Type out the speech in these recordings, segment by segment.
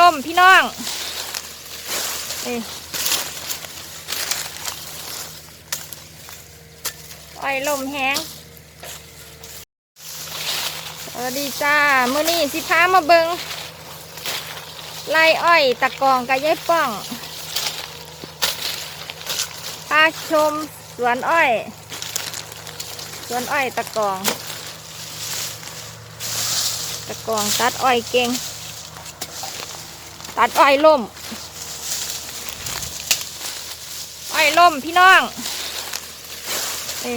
ล่มพี่น้องนี่อ้อยล่มแห้งสวัสดีจ้ามื้อนี้สิพามาเบิงไล่อ้อยตะกองกับยายป้องพาชมสวนอ้อย สวนอ้อยตะกอง ตะกองตัดอ้อยเก่ง ตัดอ้อยล่ม อ้อยล่มพี่น้องนี่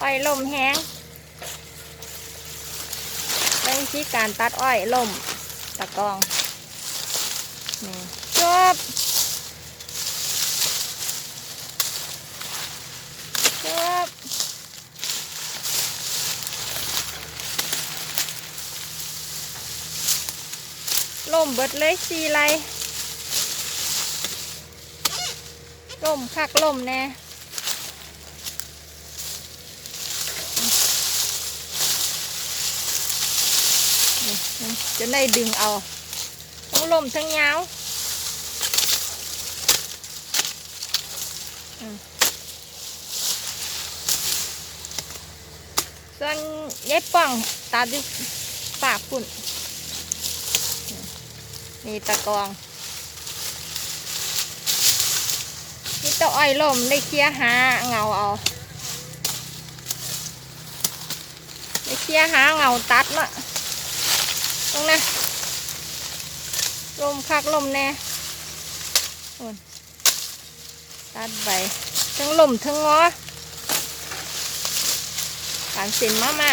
อ้อยล่มแห้งเป็นวิธีการตัดอ้อยล่มตะกองนี่จบจบ ล่มเบิดเลยสีไรล่มคักล่มแน่จะได้ดึงเอาทั้งลมทั้งยาวส่วนยายป่องตาดูปากปุ่น นี่ตะกองนี่ตะอ้อยลมได้เคลียหาเงาเอาได้เคลียหาเงาตัดเนาะตรงนั้นลมคักลมแน่ตัดใบทั้งลมทั้งงอการเส้นมาม่า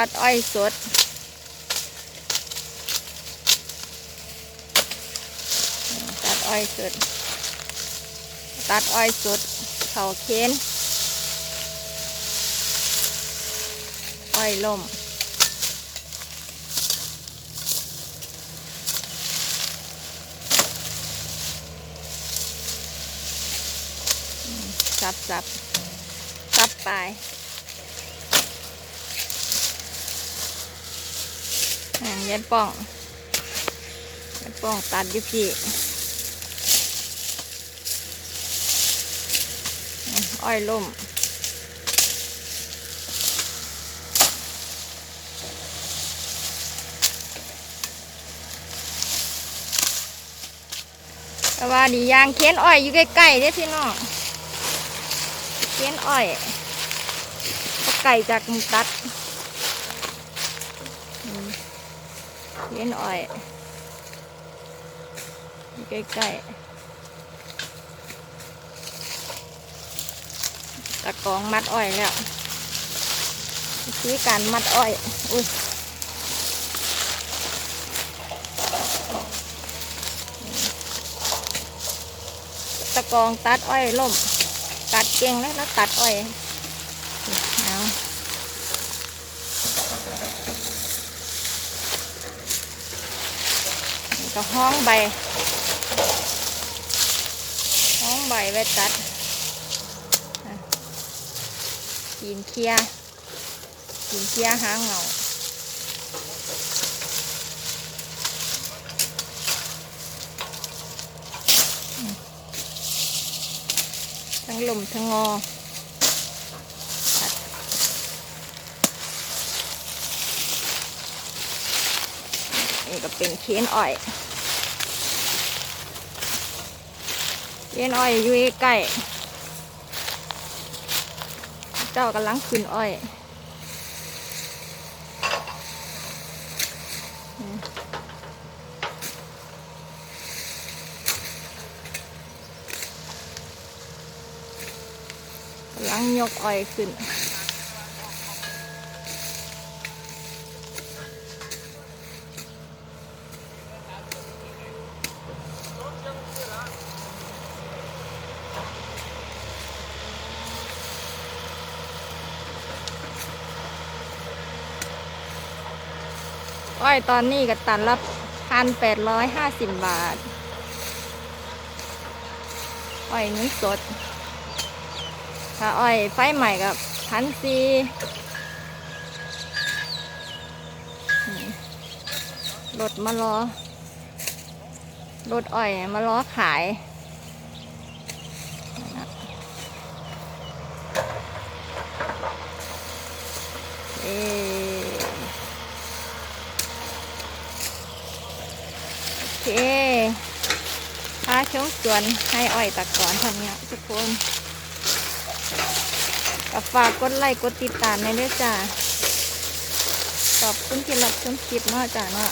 ตัดอ้อยสด ตัดอ้อยสด ตัดอ้อยสดเข่าเค้น อ้อยล่มอืมสับสับสับไป อ่าเย็นป้องเย็นป้องตัดอยุพี่อ้อยล่มแต่ว่าดียางเค้นอ้อยอยู่ใกล้ๆเด้อพี่น้องเค้นอ้อยไก่จากมุตัดอืม เค้นอ้อยใกล้ๆตะกองมัดอ้อยแล้ววิธีการมัดอ้อย อุ้ยตะกองตัดอ้อยล่ม ตัดเก่งแล้วแล้วตัดอ้อยเอา ก็ห้องใบ ห้องใบไว้ตัดกินเคลียกินเคลียร์หางเงาทั้งลมทั้งงอตัดนี่ก็เป็นเค้นอ้อย เค้นอ้อยอยู่ใกล้เจ้ากำลังขึ้นอ้อยกำลังยกอ้อยขึ้น อ้อยตอนนี้ก็ตันละพันแปดร้อยห้าสิบบาท อ้อยนี้สด ถ้าอ้อยไฟใหม่กับพันซีนี่รถมารอรถอ้อยมารอขายเอโอ เคพาชงสวนให้อ้อยตะกอนทำเนี้ยทุกคนก็ฝากกดไลค์กดติดตามในเด้อจ้าขอบคุณที่รับชมคลิปเนาะจ้าเนาะ